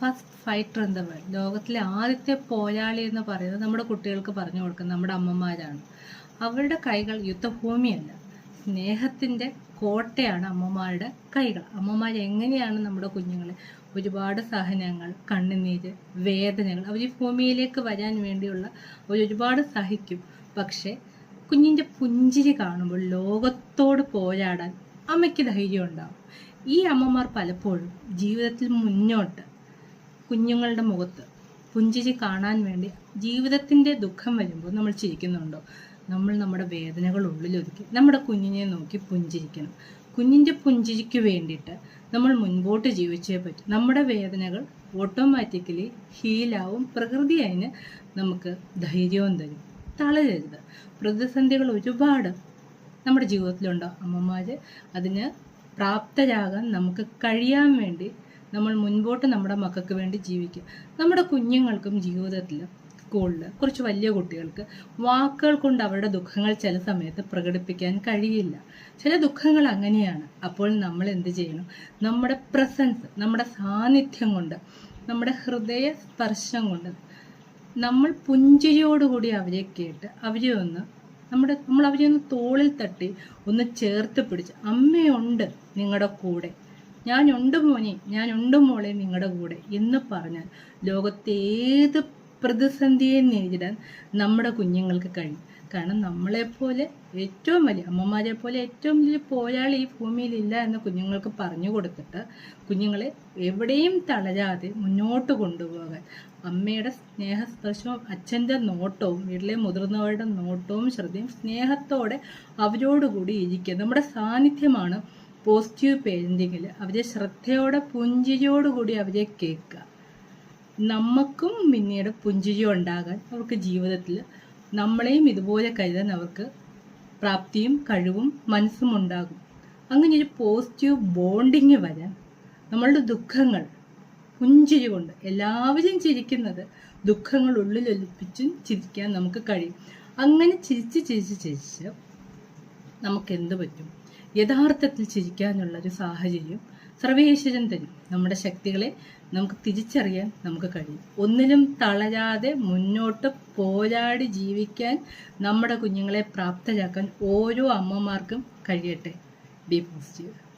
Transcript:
First fighter in the world ലോകത്തിലെ ആദ്യത്തെ പോരാളി എന്ന് പറയുന്നത് നമ്മുടെ കുട്ടികൾക്ക് പറഞ്ഞു കൊടുക്കുന്ന നമ്മുടെ അമ്മമാരാണ്. അവരുടെ കൈകൾ യുദ്ധഭൂമിയല്ല. സ്നേഹത്തിന്റെ കോട്ടയാണ് അമ്മമാരുടെ കൈകൾ. അമ്മമാർ എങ്ങനെയാണ് നമ്മുടെ കുഞ്ഞുങ്ങളെ ഒരുപാട് സഹനങ്ങൾ കണ്ണുനീര് വേദനകൾ അവർ ഭൂമിയിലേക്ക് വരാൻ വേണ്ടിയുള്ള ഒരുപാട് സഹിക്കും. പക്ഷേ കുഞ്ഞിന്റെ പുഞ്ചിരി കാണുമ്പോൾ ലോകത്തോട് പോരാടാൻ അമ്മയ്ക്ക് ധൈര്യം ഉണ്ടാവും. ഈ അമ്മമാർ പലപ്പോഴും ജീവിതത്തിൽ മുന്നോട്ട് കുഞ്ഞുങ്ങളുടെ മുഖത്ത് പുഞ്ചിരി കാണാൻ വേണ്ടി ജീവിതത്തിന്റെ ദുഃഖം വരുമ്പോൾ നമ്മൾ ചിരിക്കുന്നുണ്ടോ? നമ്മൾ നമ്മുടെ വേദനകൾ ഉള്ളിലൊതുക്കി നമ്മുടെ കുഞ്ഞിനെ നോക്കി പുഞ്ചിരിക്കണം. കുഞ്ഞിന്റെ പുഞ്ചിരിക്ക് വേണ്ടിയിട്ട് നമ്മൾ മുൻപോട്ട് ജീവിച്ചേ പറ്റും. നമ്മുടെ വേദനകൾ ഓട്ടോമാറ്റിക്കലി ഹീലാവും. പ്രകൃതി അതിന് നമുക്ക് ധൈര്യവും തരും. തളരരുത്. പ്രതിസന്ധികൾ ഒരുപാട് നമ്മുടെ ജീവിതത്തിലുണ്ടോ അമ്മമാർ അതിന് പ്രാപ്തരാകാൻ നമുക്ക് കഴിയാൻ വേണ്ടി നമ്മൾ മുൻപോട്ട് നമ്മുടെ മക്കൾക്ക് വേണ്ടി ജീവിക്കുക. നമ്മുടെ കുഞ്ഞുങ്ങൾക്കും ജീവിതത്തിൽ സ്കൂളിൽ കുറച്ച് വലിയ കുട്ടികൾക്ക് വാക്കുകൾ കൊണ്ട് അവരുടെ ദുഃഖങ്ങൾ ചില സമയത്ത് പ്രകടിപ്പിക്കാൻ കഴിയില്ല. ചില ദുഃഖങ്ങൾ അങ്ങനെയാണ്. അപ്പോൾ നമ്മൾ എന്ത് ചെയ്യണം? നമ്മുടെ പ്രസൻസ് നമ്മുടെ സാന്നിധ്യം കൊണ്ട് നമ്മുടെ ഹൃദയ സ്പർശം കൊണ്ട് നമ്മൾ പുഞ്ചിരിയോടുകൂടി അവരെ കേട്ട് അവരെ ഒന്ന് നമ്മുടെ നമ്മൾ അവരെ ഒന്ന് തോളിൽ തട്ടി ഒന്ന് ചേർത്ത് പിടിച്ച് അമ്മയുണ്ട് നിങ്ങളുടെ കൂടെ. ഞാനുണ്ട് മോനെ ഞാനുണ്ട് മോളെ നിങ്ങളുടെ കൂടെ എന്ന് പറഞ്ഞാൽ ലോകത്തെ ഏത് പ്രതിസന്ധിയെ നേരിടാൻ നമ്മുടെ കുഞ്ഞുങ്ങൾക്ക് കഴിയും. കാരണം നമ്മളെപ്പോലെ ഏറ്റവും വലിയ അമ്മമാരെ പോലെ ഏറ്റവും വലിയ പോരാളി ഈ ഭൂമിയിലില്ല എന്ന് കുഞ്ഞുങ്ങൾക്ക് പറഞ്ഞു കൊടുത്തിട്ട് കുഞ്ഞുങ്ങളെ എവിടെയും തളരാതെ മുന്നോട്ട് കൊണ്ടുപോകാൻ അമ്മയുടെ സ്നേഹസ്പർശവും അച്ഛന്റെ നോട്ടവും വീട്ടിലെ മുതിർന്നവരുടെ നോട്ടവും ശ്രദ്ധയും സ്നേഹത്തോടെ അവരോടുകൂടി ഇരിക്കുക. നമ്മുടെ സാന്നിധ്യമാണ് പോസിറ്റീവ് പേരന്റിങ്ങിൽ അവരെ ശ്രദ്ധയോടെ പുഞ്ചിരിയോടുകൂടി അവരെ കേൾക്കുക. നമുക്കും പിന്നീട് പുഞ്ചിരി ഉണ്ടാകാൻ അവർക്ക് ജീവിതത്തിൽ നമ്മളെയും ഇതുപോലെ കരുതാൻ അവർക്ക് പ്രാപ്തിയും കഴിവും മനസ്സും ഉണ്ടാകും. അങ്ങനെ ഒരു പോസിറ്റീവ് ബോണ്ടിങ് വരാൻ നമ്മളുടെ ദുഃഖങ്ങൾ പുഞ്ചിരി കൊണ്ട് എല്ലാവരും ചിരിക്കുന്നത് ദുഃഖങ്ങൾ ഉള്ളിലൊലിപ്പിച്ചും ചിരിക്കാൻ നമുക്ക് കഴിയും. അങ്ങനെ ചിരിച്ച് ചിരിച്ച് ചിരിച്ച് നമുക്ക് എന്ത് പറ്റും? യഥാർത്ഥത്തിൽ ചിരിക്കാനുള്ള ഒരു സാഹചര്യം സർവേശ്വരൻ തരും. നമ്മുടെ ശക്തികളെ നമുക്ക് തിരിച്ചറിയാൻ നമുക്ക് കഴിയും. ഒന്നിലും തളരാതെ മുന്നോട്ട് പോരാടി ജീവിക്കാൻ നമ്മുടെ കുഞ്ഞുങ്ങളെ പ്രാപ്തരാക്കാൻ ഓരോ അമ്മമാർക്കും കഴിയട്ടെ. B positive.